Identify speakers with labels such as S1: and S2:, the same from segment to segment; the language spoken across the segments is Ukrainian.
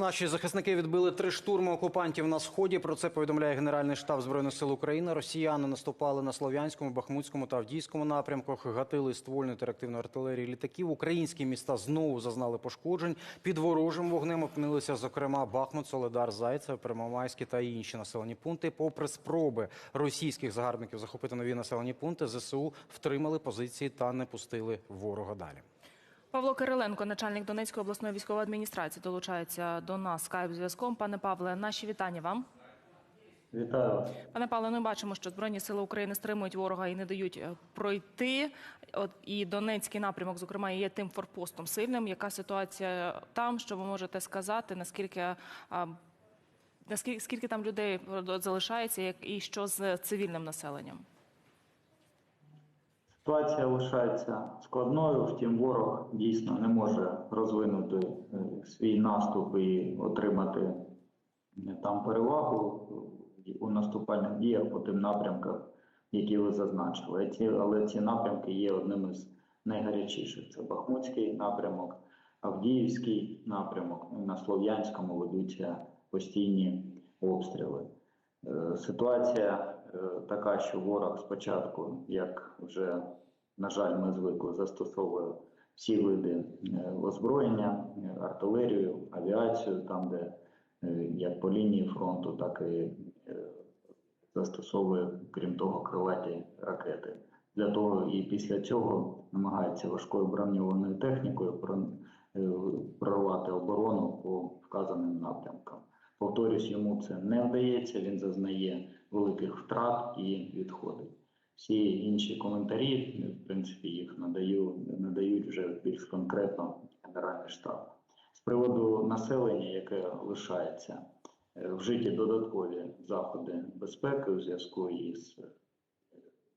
S1: Наші захисники відбили три штурми окупантів на сході. Про це повідомляє Генеральний штаб збройних сил України. Росіяни наступали на слов'янському, бахмутському та авдійському напрямках. Гатили ствольної та артилерії літаків. Українські міста знову зазнали пошкоджень. Під ворожим вогнем опинилися, зокрема, Бахмут, Соледар, Зайцев, Первомайський та інші населені пункти. Попри спроби російських загарбників захопити нові населені пункти, ЗСУ втримали позиції та не пустили ворога далі.
S2: Павло Кириленко, начальник Донецької обласної військової адміністрації, долучається до нас скайп зв'язком. Пане Павле, наші вітання вам.
S3: Вітаю.
S2: Пане Павле, ми бачимо, що збройні сили України стримують ворога і не дають е, пройти. От і Донецький напрямок, зокрема, є тим форпостом сильним. Яка ситуація там? Що ви можете сказати? Наскільки а, наскільки скільки там людей залишається, як і що з цивільним населенням?
S3: Ситуація лишається складною, втім, ворог дійсно не може розвинути е, свій наступ і отримати е, там перевагу у наступальних діях по тим напрямках, які ви зазначили. Але ці напрямки є одним із найгарячіших. Це Бахмутський напрямок, Авдіївський напрямок. На Слов'янському ведуться постійні обстріли. Е, Ситуація така, що ворог спочатку, як вже на жаль, ми звикли, застосовує всі види е, озброєння, е, артилерію, авіацію, там, де е, як по лінії фронту, так і е, застосовує, крім того, крилаті ракети. Для того і після цього намагається важкою броньованою технікою е, прорвати оборону по вказаним напрямкам. Повторюсь, йому це не вдається, він зазнає великих втрат і відходить. Всі інші коментарі, в принципі, їх надаю, надають вже більш конкретно Генеральний штаб. З приводу населення, яке лишається, е, вжиті додаткові заходи безпеки у зв'язку із е,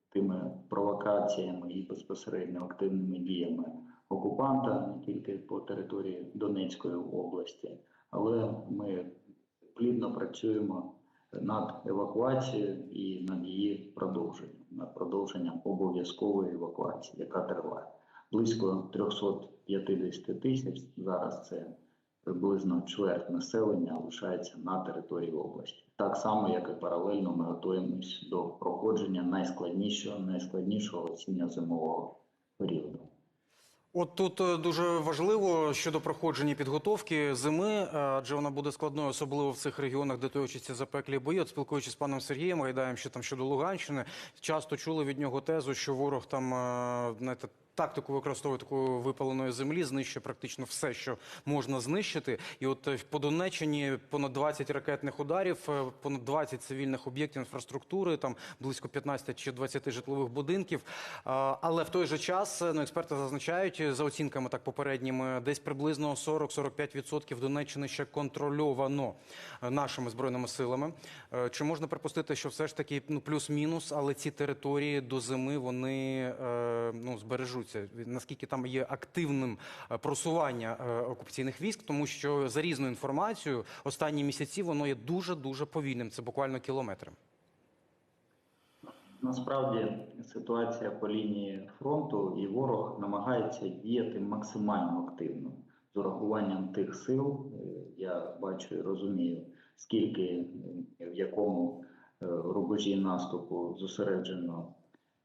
S3: тими провокаціями і безпосередньо активними діями окупанта не тільки по території Донецької області, але ми плідно працюємо над евакуацією і над її продовженням, над продовженням обов'язкової евакуації, яка триває. Близько 350 тисяч зараз це приблизно чверть населення лишається на території області. Так само, як і паралельно ми готуємось до проходження найскладнішого, найскладнішого осінньо-зимового періоду.
S1: От тут е, дуже важливо щодо проходження підготовки зими, е, адже вона буде складною, особливо в цих регіонах, де точаться запеклі бої. От спілкуючись з паном Сергієм Гайдаєм, що там щодо Луганщини, часто чули від нього тезу, що ворог там е, знаєте, тактику використовує такої випаленої землі, знищує практично все, що можна знищити. І от е, по Донеччині понад 20 ракетних ударів, е, понад 20 цивільних об'єктів інфраструктури, там близько 15 чи 20 житлових будинків. Але в той же час е, ну, експерти зазначають за оцінками так попередніми, десь приблизно 40-45% Донеччини ще контрольовано нашими збройними силами. Чи можна припустити, що все ж таки ну плюс-мінус, але ці території до зими вони ну збережуться? Наскільки там є активним е, просування е, окупаційних військ, тому що за різною інформацією останні місяці воно є дуже дуже повільним. Це буквально кілометри.
S3: Насправді ситуація по лінії фронту і ворог намагається діяти максимально активно з урахуванням тих сил. е, Я бачу і розумію, скільки в якому рубежі наступу зосереджено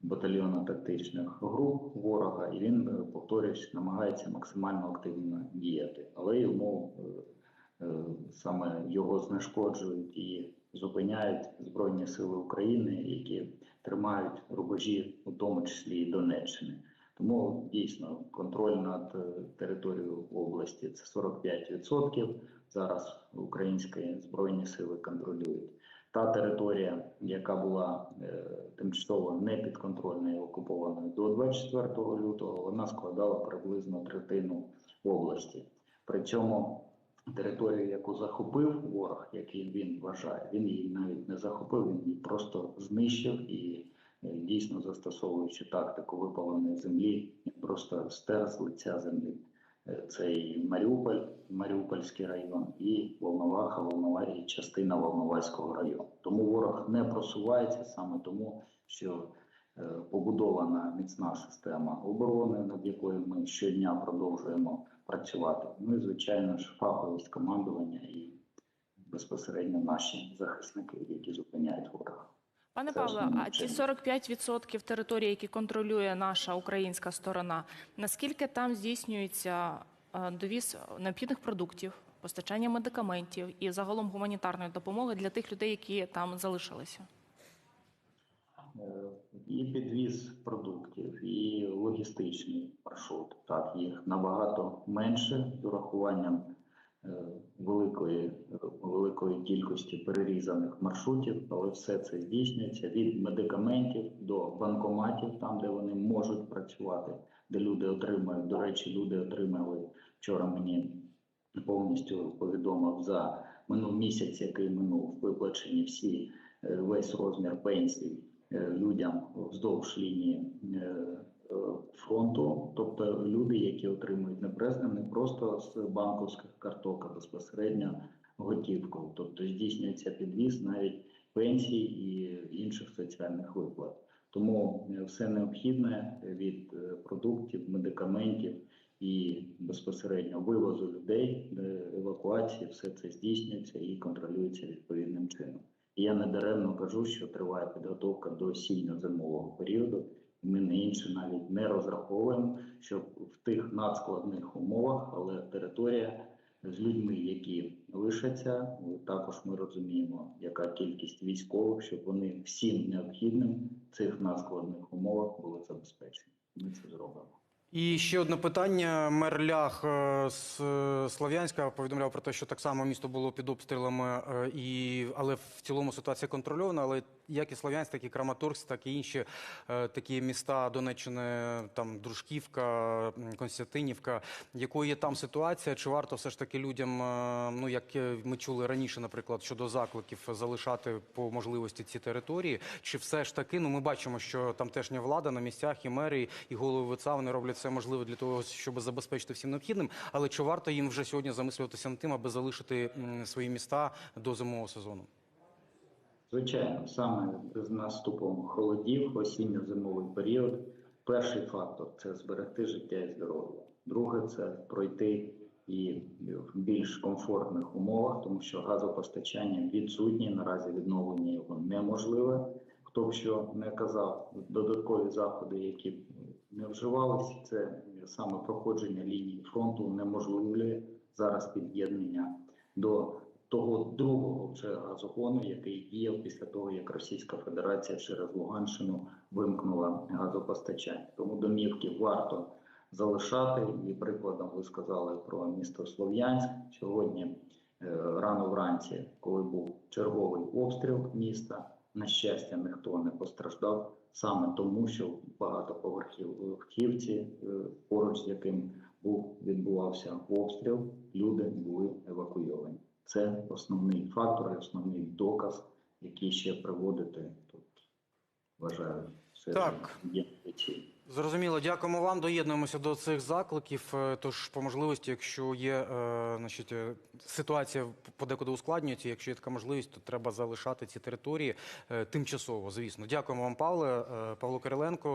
S3: батальйонно-тактичних груп ворога, і він, е, повторюсь, намагається максимально активно діяти, але йому е, е, саме його знешкоджують і зупиняють Збройні Сили України, які тримають рубежі, у тому числі і Донеччини. Тому дійсно контроль над територією області це 45%. Зараз українські збройні сили контролюють. Та територія, яка була е, тимчасово непідконтрольною і окупованою до 24 лютого, вона складала приблизно третину області. При цьому територію, яку захопив ворог, який він вважає, він її навіть не захопив, він її просто знищив і е, дійсно застосовуючи тактику випаленої землі, просто стер з лиця землі. Е, Це і Маріуполь, Маріупольський район, і Волноваха, Волноварія, частина Волноваського району. Тому ворог не просувається саме тому, що е, побудована міцна система оборони, над якою ми щодня продовжуємо працювати. Ну і звичайно ж фаховість командування і безпосередньо наші захисники, які зупиняють ворога.
S2: Пане Павло, а
S3: чинник.
S2: 45% території, які контролює наша українська сторона, наскільки там здійснюється е, довіз необхідних продуктів, постачання медикаментів і загалом гуманітарної допомоги для тих людей, які там залишилися?
S3: Е, І підвіз продуктів, і логістичний маршрут. Так, їх набагато менше з урахуванням великої, великої кількості перерізаних маршрутів, але все це здійснюється від медикаментів до банкоматів, там де вони можуть працювати, де люди отримають. До речі, люди отримали вчора. Мені повністю повідомив за минув місяць, який минув виплачені всі е, весь розмір пенсій е, людям вздовж лінії е, е, фронту, тобто люди, які отримують не прес- не просто з банковських карток, а безпосередньо готівкою. Тобто здійснюється підвіз навіть пенсій і інших соціальних виплат. Тому е, все необхідне від е, продуктів, медикаментів і безпосередньо вивозу людей, е, евакуації, все це здійснюється і контролюється відповідним чином. І я не даремно кажу, що триває підготовка до осінньо-зимового періоду. Ми на інше навіть не розраховуємо, щоб в тих надскладних умовах, але територія з людьми, які лишаться, також ми розуміємо, яка кількість військових, щоб вони всім необхідним в цих надскладних умовах були забезпечені. Ми це зробимо.
S1: І ще одне питання. Мер Лях е, з е, Слов'янська повідомляв про те, що так само місто було під обстрілами, е, і але в цілому ситуація контрольована. Але як і Слов'янськ, так і Краматорськ, так і інші такі міста Донеччини, там Дружківка, Константинівка. Якою є там ситуація? Чи варто все ж таки людям, ну як ми чули раніше, наприклад, щодо закликів залишати по можливості ці території? Чи все ж таки, ну ми бачимо, що тамтешня влада на місцях і мери, і голови ВЦА вони роблять все можливе для того, щоб забезпечити всім необхідним. Але чи варто їм вже сьогодні замислюватися над тим, аби залишити свої міста до зимового сезону?
S3: Звичайно, саме з наступом холодів, осінньо-зимовий період. Перший фактор це зберегти життя і здоров'я. Друге це пройти і в більш комфортних умовах, тому що газопостачання відсутнє. Наразі відновлення його неможливе. Хто б що не казав, додаткові заходи, які не вживалися, це саме проходження лінії фронту унеможливлює зараз під'єднання до того другого вже газогону, який діяв після того, як Російська Федерація через Луганщину вимкнула газопостачання. Тому домівки варто залишати. І прикладом ви сказали про місто Слов'янськ. Сьогодні е, рано вранці, коли був черговий обстріл міста, на щастя, ніхто не постраждав саме тому, що в багатоповерхівці, е, поруч з яким був відбувався обстріл, люди були евакуйовані. Це основний фактор і основний доказ, який ще приводити тут. Вважаю, все
S1: Так.
S3: є доцільно.
S1: Зрозуміло, дякуємо вам. Доєднуємося до цих закликів. Е, Тож, по можливості, якщо є е, значить, е, ситуація подекуди ускладнюється, якщо є така можливість, то треба залишати ці території тимчасово. Звісно, дякуємо вам, Павле, Павло Кириленко.